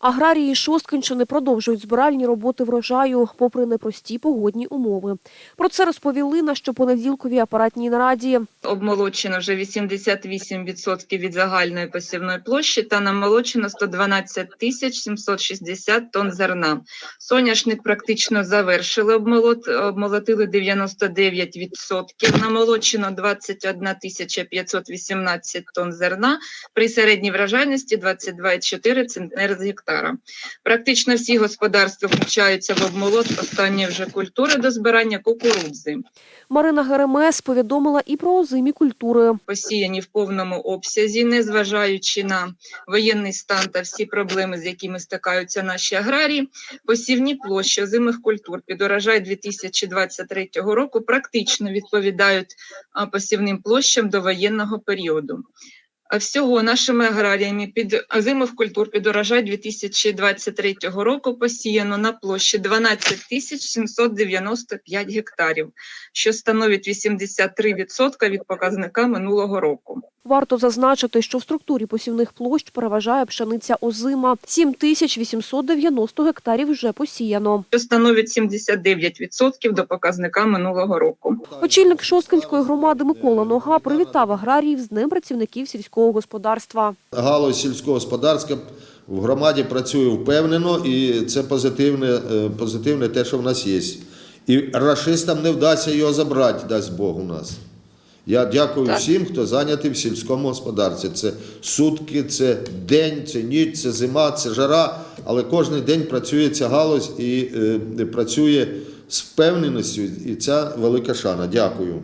Аграрії Шосткинщини продовжують збиральні роботи врожаю, попри непрості погодні умови. Про це розповіли на щопонеділковій апаратній нараді. обмолочено вже 88% від загальної посівної площі та намолочено 112 тисяч 760 тонн зерна. Соняшник практично завершили обмолот, обмолотили 99%, намолочено 21 тисяча 518 тонн зерна при середній вражайності 22,4 центнер з гектара. Практично всі господарства включаються в обмолот останньої вже культури до збирання кукурудзи. Марина Геремес повідомила і про озимі культури. посіяні в повному обсязі, незважаючи на воєнний стан та всі проблеми, з якими стикаються наші аграрії, посівні площі озимих культур під урожай 2023 року практично відповідають посівним площам до воєнного періоду. Всього нашими аграріями під зимових культур під урожай 2023 року посіяно на площі 12 тисяч 795 гектарів, що становить 83% від показника минулого року. Варто зазначити, що в структурі посівних площ переважає пшениця озима. 7890 гектарів вже посіяно. що становить 79% до показника минулого року. Очільник Шосткинської громади Микола Нога привітав аграріїв з Днем працівників сільського господарства. Галузь сільського господарства в громаді працює впевнено, і це позитивне, е, позитивне те, що в нас є. І рашистам не вдасться його забрати, дасть Бог у нас. Я дякую Так. всім, хто зайнятий в сільському господарстві. Це сутки, це день, це ніч, це зима, це жара. Але кожен день працює ця галузь і е, працює з впевненістю, і ця велика шана. Дякую.